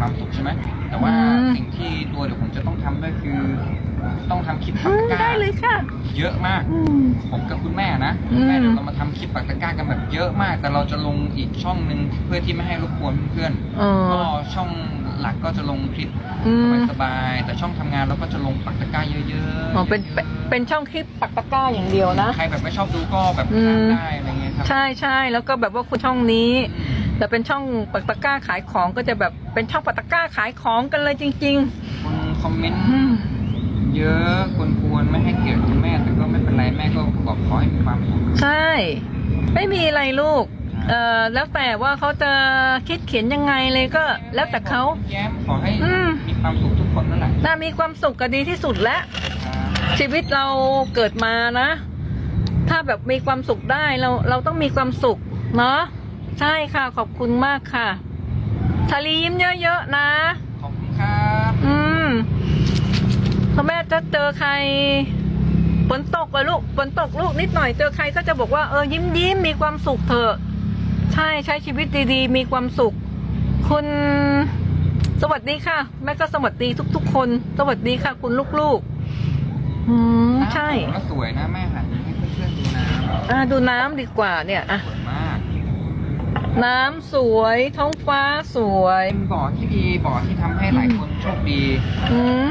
ความสุขใช่ไหมแต่ว่าอืม สิ่งที่ตัวเดี๋ยวผมจะต้องทำด้วยคือ ต้องทำคลิปปัอืกมตะกร้าได้เลยค่ะ เยอะมาก อืม ผมกับคุณแม่นะอืมคุณแม่เดี๋ยวเรามาทำคลิปปักตะกร้ากันแบบเยอะมาก แต่เราจะลงอีกช่องหนึ่งเพื่อที่ไม่ให้รบกวนเพื่อนอ๋อ ๆก็ช่องหลักก็จะลงคลิปอืม สบายๆแต่ช่องทำงานเราก็จะลงปักตะกร้าเยอะๆอ๋อ เป็น เป็นเป็นช่องคลิปปักตะกร้าอย่างเดียวนะ ใครแบบไม่ชอบดูก็แบบอืข้ามมได้อะไรเงี้ยครับใช่ใช่แล้วก็แบบว่าคุณช่องนี้ อืม แต่เป็นช่องปักตะกร้าขายของก็จะแบบเป็นช่องปักตะกร้าขายของกันเลยจริง คนคอมเมนต์ๆ อืม เยอะคนควรไม่ให้เกียรติคุณแม่แต่ก็ไม่เป็นไรแม่ก็บอกขอให้มีความสุข ใช่ ไม่มีอะไรลูก เอ่อแล้วแต่ว่าเขาจะคิดเขียนยังไงเลยก็ แล้วแต่เขา แย้มขอให้อืม มีความสุขทุกคนนั่นแหละน่ามีความสุขก็ดีที่สุดแล้วครับชีวิตเราเกิดมานะ ถ้าแบบมีความสุขได้เราเราต้องมีความสุขเนาะ ใช่ค่ะ ขอบคุณมากค่ะทารียิ้มเยอะๆนะ ขอบคุณครับ อืมพ่อแม่จะเจอใครฝนตกอะลูกฝนตกลูกนิดหน่อยเจอใครก็จะบอกว่าเออยิ้มยิ้มมีความสุขเถอะ ใช่ใช้ชีวิตดีๆ มีความสุข คุณสวัสดีค่ะ แม่ก็สวัสดีทุก ๆ คน สวัสดีค่ะ คุณลูกๆอืมใช่น้ำก็สวยนะแม่หันให้เพื่อนๆดูนะอ่าดูน้ำดีกว่าเนี่ยอะสวยมาก น้ำสวยท้องฟ้าสวย เป็นบ่อที่ดีบ่อที่ทำให้หลายคนโชคดีอืม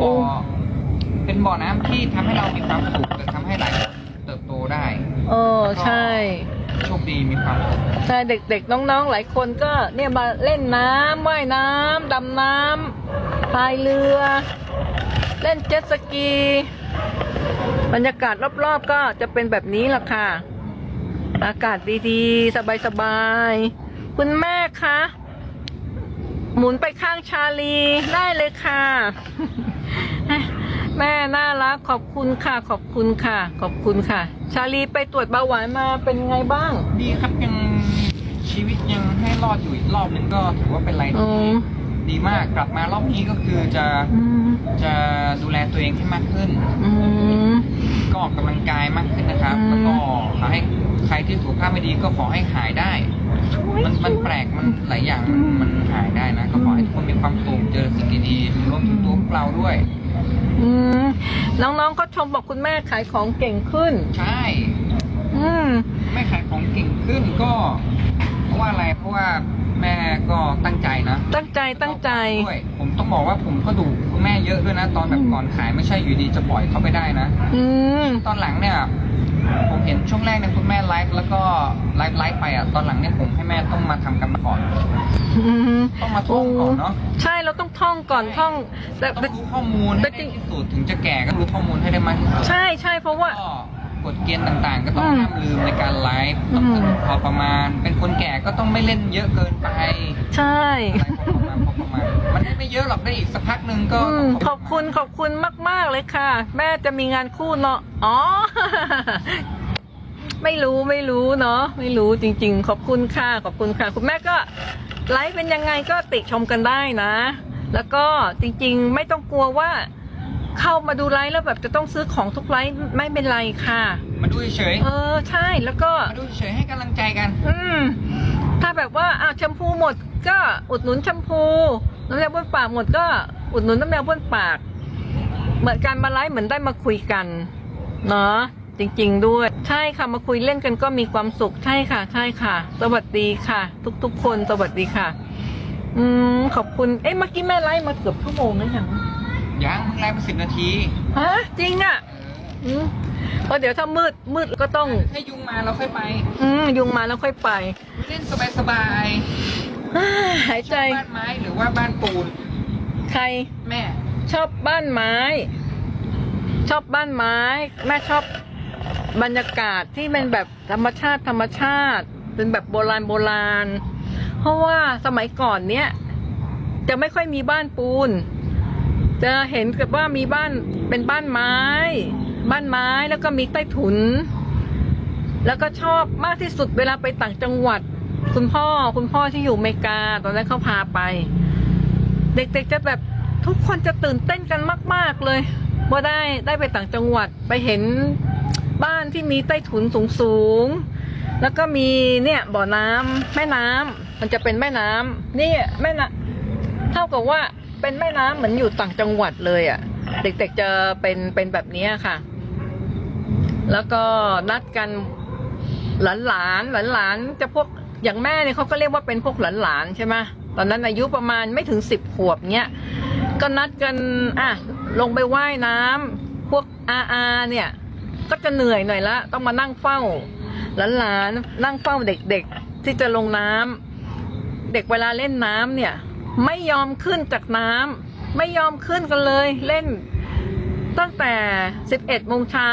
บ่อเป็นบ่อน้ำที่ทำให้เรามีความสุขแต่ทำให้หลายคนเติบโตได้ เออใช่ โชคดีมีความสุขใช่เด็กๆ น้องๆ หลายคนก็เนี่ยมาเล่นน้ำว่ายน้ำดำน้ำพายเรือ เล่นเจ็ตสกี บรรยากาศรอบๆ ก็จะเป็นแบบนี้แหละค่ะ อากาศดีๆ สบายๆ คุณแม่คะ หมุนไปข้างชาลีได้เลยค่ะ แม่น่ารักขอบคุณค่ะ ขอบคุณค่ะ ขอบคุณค่ะ ชาลีไปตรวจเบาหวานมาเป็นไงบ้าง ดีครับยังชีวิตยังให้รอดอยู่อีกรอบนึงก็ถือว่าเป็นอะไรอืที่มดีมากกลับมารอบนี้ก็คือจะอืมจะดูแลตัวเองให้มากขึ้นอืมก็ออกกำลังกายมากขึ้นนะ ครับอืมแล้วก็ขอให้ใครที่สุขภาพไม่ดีก็ขอให้หายได้ มันมันแปลกมันหลายอย่างมันมันหายได้นะก็ขอให้ทุกคนมีความสุขเจอสิ่งดีๆรวมถึงตัวพวกเราด้วย อืมน้องๆก็ชมบอกคุณแม่ขายของเก่งขึ้น ใช่ อืมแม่ขายของเก่งขึ้นก็ เพราะว่าอะไรเพราะว่าแม่ก็ตั้งใจนะ ตั้งใจตั้งใจด้วยผมต้องบอกว่าผมก็ดูคุณแม่เยอะด้วยนะ ตอนแบบอืมก่อนขายไม่ใช่อยู่ดีจะปล่อยเข้าไปได้นะ อืมตอนหลังเนี่ย ผมเห็นช่วงแรกเนี่ยคุณแม่ไลฟ์แล้วก็ไลฟ์ไลฟ์ไปอะตอนหลังเนี่ยผมให้แม่ต้องมาทำกันมาก่อน อืมต้องมาท่องก่อนเนาะใช่เราต้องท่องก่อนท่องแต่ต้องแต่รู้ข้อมูลให้แต่จริได้งที่สุดถึงจะแก่ก็รู้ข้อมูลให้ได้มากที่สุด ใช่ใช่เพราะว่า ก็กฎเกณฑ์ต่างๆ ก็ต้องอืมห้ามลืมในการไลฟ์ต้องอืม พอประมาณ เป็นคนแก่ก็ต้องไม่เล่นเยอะเกินไปใช่ไลฟ์พอประมาณพอประมาณมัน ได้ไม่เยอะหรอกได้อีกสักพักหนึ่งก็อืมขอบคุณขอบคุณมาก ๆ เลยค่ะ แม่จะมีงานคู่เนาะอ๋อ ไม่รู้ไม่รู้เนาะไม่รู้จริง ๆ ขอบคุณค่ะขอบคุณค่ะ คุณแม่ก็ไลฟ์เป็นยังไงก็ติชมกันได้นะ แล้วก็จริง ๆ ไม่ต้องกลัวว่า เข้ามาดูไลฟ์แล้วแบบจะต้องซื้อของทุกไลฟ์ไม่เป็นไรค่ะ มาดูเฉยเออใช่แล้วก็ ๆมาดูเฉยๆให้กำลังใจกัน อืม ถ้าแบบว่าอ้าวแชมพูหมดก็อุดหนุนแชมพู น้ำยาบ้วนปากหมดก็อุดหนุนน้ำยาบ้วนปาก เหมือนการมาไลฟ์เหมือนได้มาคุยกัน เนาะจริงๆด้วย ใช่ค่ะมาคุยเล่นกันก็มีความสุขใช่ค่ะ ใช่ค่ะ สวัสดีค่ะ ทุกๆคนสวัสดีค่ะ อืมขอบคุณเอ๊ะเมื่อกี้แม่ไลฟ์มาเกือบชั่วโมงแล้วยังยังเพิ่งไลฟ์มาสิบนาทีฮะจริงอะอืมเพราะเดี๋ยวถ้ามืดมืดก็ต้องถ้ายุงมาเราค่อยไป อืมยุงมาแล้วค่อยไป เล่นสบายอ่า หายๆชใจอบบ้านไม้หรือว่าบ้านปูน ใครแม่ ชอบบ้านไม้ ชอบบ้านไม้ แม่ชอบบรรยากาศที่เป็นแบบธรรมชาติธรรมชาติ เป็นแบบโบราณโบราณ เพราะว่าสมัยก่อนเนี้ยจะไม่ค่อยมีบ้านปูน จะเห็นกับว่ามีบ้านเป็นบ้านไม้ บ้านไม้แล้วก็มีใต้ถุน แล้วก็ชอบมากที่สุดเวลาไปต่างจังหวัด คุณพ่อคุณพ่อที่อยู่อเมริกา ตอนนั้นเขาพาไป เด็กๆจะแบบทุกคนจะตื่นเต้นกันมาก ๆเลย ว่าได้ได้ไปต่างจังหวัดไปเห็นบ้านที่มีใต้ถุนสูงๆแล้วก็มีเนี่ยบ่อน้ำแม่น้ำมันจะเป็นแม่น้ำนี่แม่น้ำเท่ากับว่าเป็นแม่น้ำเหมือนอยู่ต่างจังหวัดเลยอะ่ะ เด็กๆจะเป็นเป็นแบบนี้ค่ะ แล้วก็นัดกันหลานหลานหลานหลานๆจะพวก อย่างแม่เนี่ยเขาก็เรียกว่าเป็นพวกหลานๆใช่ไหมตอนนั้นอายุประมาณไม่ถึงสิบขวบเนี้ยก็นัดกันอะลงไปว่ายน้ำพวกอาอาเนี่ย ก็จะเหนื่อยหน่อยละต้องมานั่งเฝ้าหลานๆนั่งเฝ้าเด็กๆ ที่จะลงน้ำเด็กเวลาเล่นน้ำเนี่ย ไม่ยอมขึ้นจากน้ำไม่ยอมขึ้นกันเลย เล่น ตั้งแต่สิบเอ็ดโมงเช้า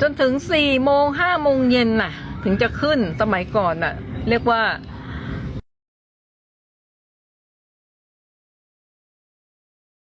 จนถึงสี่โมงห้าโมงเย็นน่ะ ถึงจะขึ้นสมัยก่อนน่ะ เรียกว่า